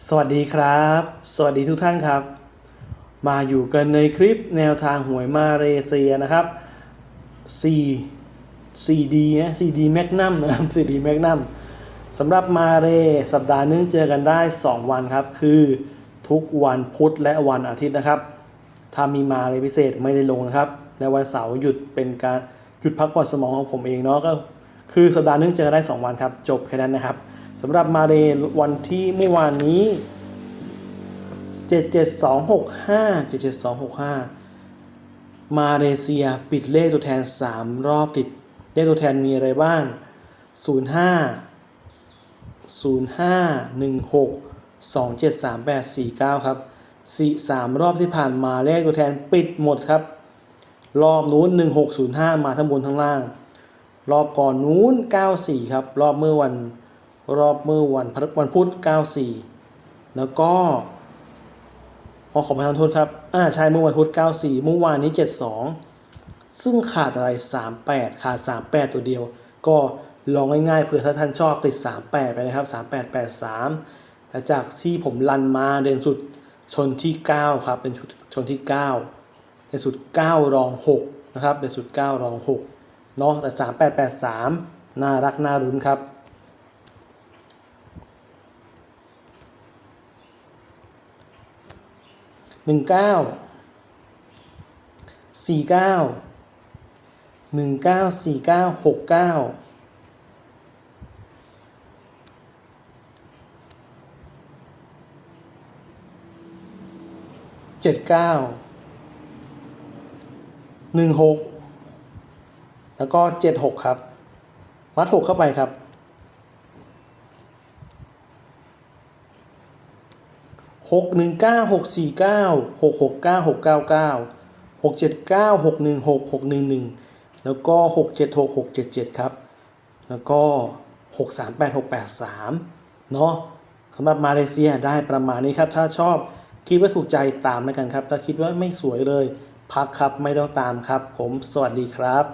สวัสดีครับ สวัสดีทุกท่านครับ มาอยู่กันในคลิปแนวทางหวยมาเลเซียนะครับ4 4D นะ 4D Magnum นะครับ 4D Magnum สำหรับมาเลสัปดาห์นึงเจอกันได้ 2 วันครับ คือทุกวันพุธและวันอาทิตย์นะครับ ถ้ามีมาเลพิเศษไม่ได้ลงนะครับ และวันเสาร์หยุดเป็นการหยุดพักผ่อนสมองของผมเองเนาะก็คือสัปดาห์นึงเจอกันได้ 2 วันครับ จบแค่นั้นนะครับ สำหรับมาเลวันที่เมื่อวานนี้ 77265 77265 มาเลเซียปิดเลขตัวแทน 3 รอบติด เลขตัวแทนมีอะไรบ้าง 05 05 16 27 38 49 ครับสี่สามรอบที่ผ่านมาเลขตัวแทนปิดหมดครับ รอบนู้น 1605 มาทั้งบนทั้งล่าง รอบก่อนนู้น 94 ครับ รอบเมื่อวัน รอบเมื่อวันพฤวันพุธ 94 แล้วก็ขอขอประทานโทษครับ อ่าใช่เมื่อวันพุธ 94 เมื่อวานนี้ 72 ซึ่งขาดอะไร 38 ขาด 38 ตัวเดียว ก็ลองง่ายๆเผื่อถ้าท่านชอบติด 38 ไปนะครับ 3883 แต่จากที่ผมรันมาเด่นสุดชนที่ 9 ครับ เป็นชุดชนที่ 9 เด่นสุด 9 รอง 6 นะครับ เด่นสุด 9 รอง 6 เนาะแต่ 3883 น่ารักน่ารุ้นครับ หนึ่งเก้าสี่เก้าหนึ่งเก้าสี่เก้าหกเก้าเจ็ดเก้าหนึ่งหกแล้วก็เจ็ดหกครับ มัดหกเข้าไปครับ 6 1 9 6 4 9 6 6 9 6 9 9 6 7 9 6 1 6 6 1 1 แล้วก็ 6 7 6 6 7 7 ครับ แล้วก็ 6 3 8 6 8 3 เนาะสำหรับมาเลเซียได้ประมาณนี้ครับ ถ้าชอบคิดว่าถูกใจตามแล้วกันครับ ถ้าคิดว่าไม่สวยเลย พักครับไม่ต้องตามครับ ผมสวัสดีครับ